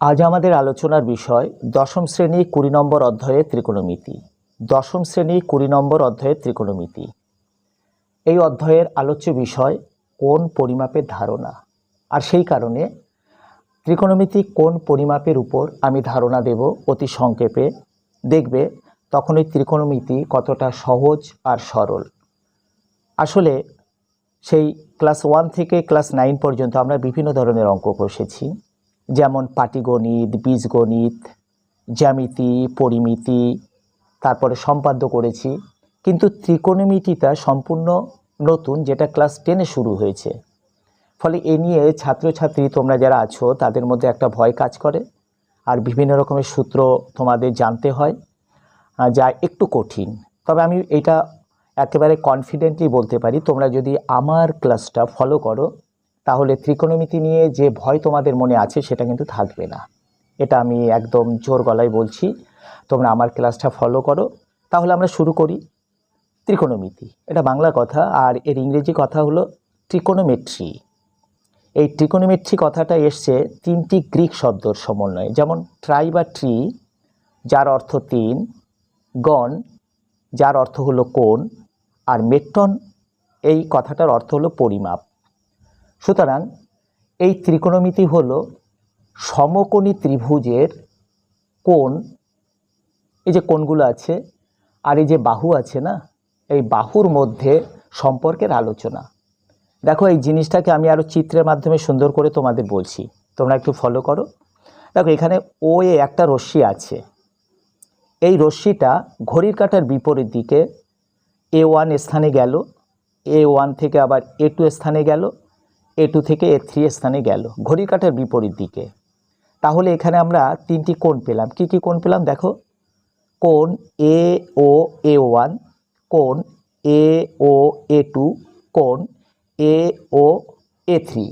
আজ আমাদের আলোচনার বিষয় দশম শ্রেণি কুড়ি নম্বর অধ্যায়ে ত্রিকোণমিতি। দশম শ্রেণি কুড়ি নম্বর অধ্যায়ে ত্রিকোণমিতি। এই অধ্যায়ের আলোচ্য বিষয়, কোন পরিমাপের ধারণা? আর সেই কারণে ত্রিকোণমিতি কোন পরিমাপের উপর আমি ধারণা দেব অতি সংক্ষেপে, দেখবে তখন এই ত্রিকোণমিতি কতটা সহজ আর সরল। আসলে সেই ক্লাস ওয়ান থেকে ক্লাস নাইন পর্যন্ত আমরা বিভিন্ন ধরনের অঙ্ক কষেছি। যেমন পাটিগণিত, বীজগণিত, জ্যামিতি, পরিমিতি, তারপরে সম্পাদ্য করেছি। কিন্তু ত্রিকোণমিতিটা সম্পূর্ণ নতুন, যেটা ক্লাস টেনে শুরু হয়েছে। ফলে এ নিয়ে ছাত্রছাত্রী তোমরা যারা আছো, তাদের মধ্যে একটা ভয় কাজ করে। আর বিভিন্ন রকমের সূত্র তোমাদের জানতে হয় যা একটু কঠিন। তবে আমি এটা একেবারে কনফিডেন্টলি বলতে পারি, তোমরা যদি আমার ক্লাসটা ফলো করো তাহলে ত্রিকোণমিতি নিয়ে যে ভয় তোমাদের মনে আছে সেটা কিন্তু থাকবে না। এটা আমি একদম জোর গলায় বলছি, তোমরা আমার ক্লাসটা ফলো করো। তাহলে আমরা শুরু করি ত্রিকোণমিতি। এটা বাংলা কথা আর এর ইংরেজি কথা হলো ট্রিকোনোমেট্রি এই ট্রিকোনোমেট্রি কথাটা এসছে তিনটি গ্রিক শব্দর সমন্বয়ে। যেমন ট্রাই বা ট্রি, যার অর্থ তিন, গণ, যার অর্থ হলো কোণ, আর মেট্টন এই কথাটার অর্থ হলো পরিমাপ। সুতরাং এই ত্রিকোণমিতি হল সমকোণী ত্রিভুজের কোণ। এই যে কোণগুলো আছে আর এই যে বাহু আছে না, এই বাহুর মধ্যে সম্পর্কের আলোচনা। দেখো এই জিনিসটাকে আমি আরও চিত্রের মাধ্যমে সুন্দর করে তোমাদের বলছি। তোমরা একটু ফলো করো। দেখো এখানে ও এ একটা রশ্মি আছে। এই রশ্মিটা ঘড়ির কাঁটার বিপরীত দিকে এ ওয়ান স্থানে গেল এ ওয়ান থেকে আবার এ টু স্থানে গেল এ টু থেকে এ থ্রি স্থানে গেল, ঘড়ির কাঁটার বিপরীত দিকে। তাহলে এখানে আমরা তিনটি কোণ পেলাম। কি কি কোণ পেলাম? দেখো, কোণ এ ও এ ওয়ান কোণ এ ও এ টু কোণ এ ও এ থ্রি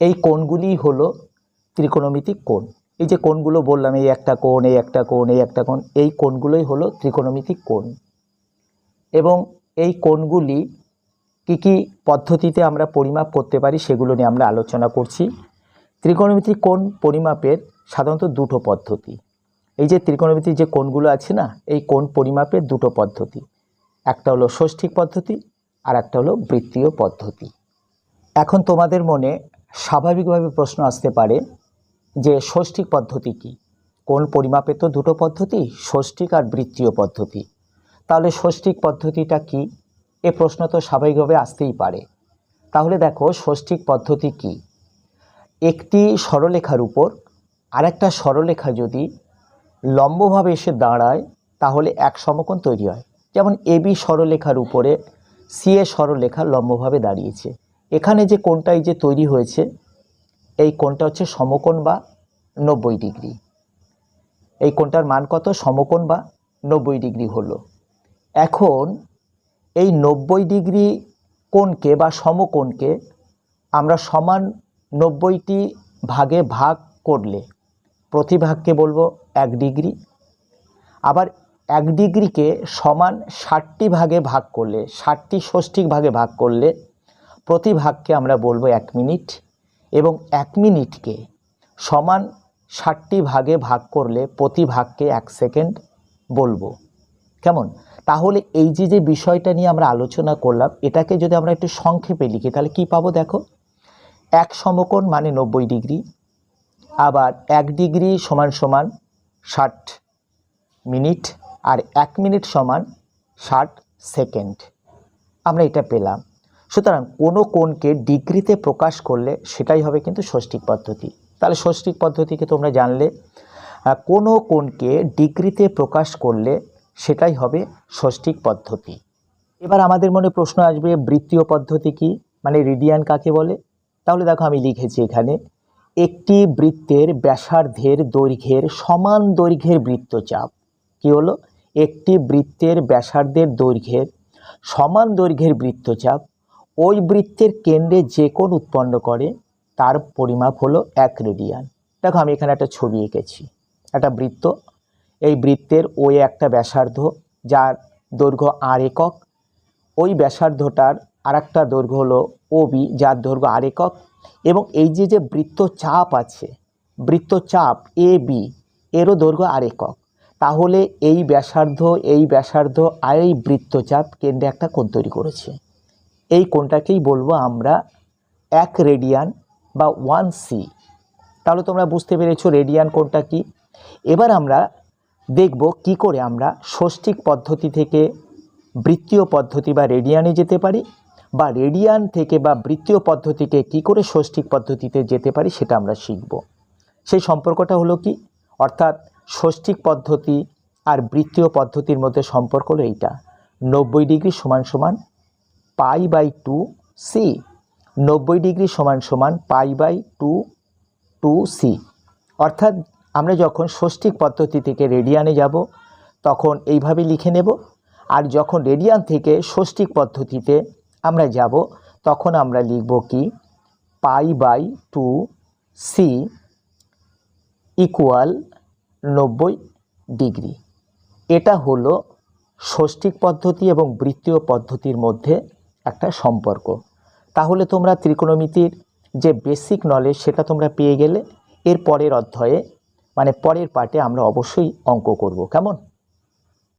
এই কোণগুলি হলো ত্রিকোণমিতিক কোণ। এই যে কোণগুলো বললাম, এই একটা কোণ, এই একটা কোণ, এই একটা কোণ, এই কোণগুলোই হলো ত্রিকোণমিতিক কোণ। এবং এই কোণগুলি কি কি পদ্ধতিতে আমরা পরিমাপ করতে পারি সেগুলো নিয়ে আমরা আলোচনা করছি। ত্রিকোণমিতিক কোণ পরিমাপের সাধারণত দুটো পদ্ধতি। এই যে ত্রিকোণমিতির যে কোণগুলো আছে না, এই কোণ পরিমাপের দুটো পদ্ধতি। একটা হলো ষষ্ঠিক পদ্ধতি, আর একটা হলো বৃত্তীয় পদ্ধতি। এখন তোমাদের মনে স্বাভাবিকভাবে প্রশ্ন আসতে পারে যে ষষ্ঠিক পদ্ধতি কি? কোন পরিমাপে তো দুটো পদ্ধতি ষষ্ঠিক আর বৃত্তীয় পদ্ধতি। তাহলে ষষ্ঠিক পদ্ধতিটা কি? এ প্রশ্ন তো স্বাভাবিকভাবে আসতেই পারে। তাহলে দেখো ষষ্ঠিক পদ্ধতি কি? একটি সরলরেখার উপর আরেকটা সরলরেখা যদি লম্বভাবে এসে দাঁড়ায়, তাহলে এক সমকোণ তৈরি হয়। যেমন এবি সরলরেখার উপরে সিএ সরলরেখা লম্বভাবে দাঁড়িয়েছে। এখানে যে কোণটাই যে তৈরি হয়েছে, এই কোণটা হচ্ছে সমকোণ বা নব্বই ডিগ্রি। এই কোণটার মান কত? সমকোণ বা নব্বই ডিগ্রি হলো। এখন এই নব্বই ডিগ্রি কোণকে বা সমকোণকে আমরা সমান নব্বইটি ভাগে ভাগ করলে প্রতি ভাগকে বলব এক ডিগ্রি। আবার এক ডিগ্রিকে সমান ষাটটি ভাগে ভাগ করলে, ষাটটি ষষ্ঠিক ভাগে ভাগ করলে প্রতি ভাগকে আমরা বলব এক মিনিট এবং এক মিনিটকে সমান ষাটটি ভাগে ভাগ করলে প্রতি ভাগকে এক সেকেন্ড বলব। কেমন? তাহলে এই যে যে বিষয়টা নিয়ে আমরা আলোচনা করলাম, এটাকে যদি আমরা একটু সংক্ষেপে লিখি, তাহলে কি পাবো দেখো? এক সমকোণ মানে নব্বই ডিগ্রি, আবার এক ডিগ্রি সমান সমান ষাট মিনিট, আর এক মিনিট সমান ষাট সেকেন্ড। আমরা এটা পেলাম। সুতরাং কোনো কোণকে ডিগ্রিতে প্রকাশ করলে সেটাই হবে কিন্তু ষষ্ঠিক পদ্ধতি। তাহলে ষষ্ঠিক পদ্ধতিকে তোমরা জানলে কোনো কোণকে ডিগ্রিতে প্রকাশ করলে সেটাই হবে ষষ্ঠিক পদ্ধতি। এবার আমাদের মনে প্রশ্ন আসবে, বৃত্তীয় পদ্ধতি কি? মানে রিডিয়ান কাকে বলে? তাহলে দেখো আমি লিখেছি এখানে, একটি বৃত্তের ব্যাসার্ধের দৈর্ঘ্যের সমান দৈর্ঘ্যের বৃত্তচাপ। কি হলো? একটি বৃত্তের ব্যাসার্ধের দৈর্ঘ্যের সমান দৈর্ঘ্যের বৃত্তচাপ ওই বৃত্তের কেন্দ্রে যে কোণ উৎপন্ন করে, তার পরিমাপ হলো এক রেডিয়ান। দেখো আমি এখানে একটা ছবি এঁকেছি, একটা বৃত্ত। এই বৃত্তের ওই একটা ব্যাসার্ধ যার দৈর্ঘ্য আর একক। ওই ব্যাসার্ধটার আর একটা দৈর্ঘ্য হলো ওবি যার দৈর্ঘ্য আর একক। এবং এই যে যে বৃত্ত চাপ আছে, বৃত্তচাপ এ বি, এরও দৈর্ঘ্য আর একক। তাহলে এই ব্যাসার্ধ এই ব্যাসার্ধ আর এই বৃত্তচাপ কেন্দ্রে একটা কোণ তৈরি করেছে। এই কোণটাকেই বলব আমরা এক রেডিয়ান বা ওয়ান সি। তাহলে তোমরা বুঝতে পেরেছ রেডিয়ান কোণটা কি। এবার আমরা দেখব কি করে আমরা ষষ্ঠিক পদ্ধতি থেকে বৃত্তীয় পদ্ধতি বা রেডিয়ানে যেতে পারি, বা রেডিয়ান থেকে বা বৃত্তীয় পদ্ধতিতে কি করে ষষ্ঠিক পদ্ধতিতে যেতে পারি সেটা আমরা শিখব। সেই সম্পর্কটা হলো কি? অর্থাৎ ষষ্ঠিক পদ্ধতি আর বৃত্তীয় পদ্ধতির মধ্যে সম্পর্ক হলো এইটা। নব্বই ডিগ্রি সমান সমান পাই বাই টু সি নব্বই ডিগ্রি সমান সমান pi by two two C অর্থাৎ আমরা যখন ষষ্ঠিক পদ্ধতি থেকে রেডিয়ানে যাব, তখন এইভাবে লিখে নেব। আর যখন রেডিয়ান থেকে ষষ্ঠিক পদ্ধতিতে আমরা যাব, তখন আমরা লিখব কি? Pi by two C equal নব্বই ডিগ্রি। এটা হলো ষষ্ঠিক পদ্ধতি এবং বৃত্তীয় পদ্ধতির মধ্যে একটা সম্পর্ক। তাহলে তোমরা ত্রিকোণমিতির যে বেসিক নলেজ সেটা তোমরা পেয়ে গেলে, এর পরের অধ্যায়ে মানে পরের পার্টে আমরা অবশ্যই অঙ্ক করব। কেমন?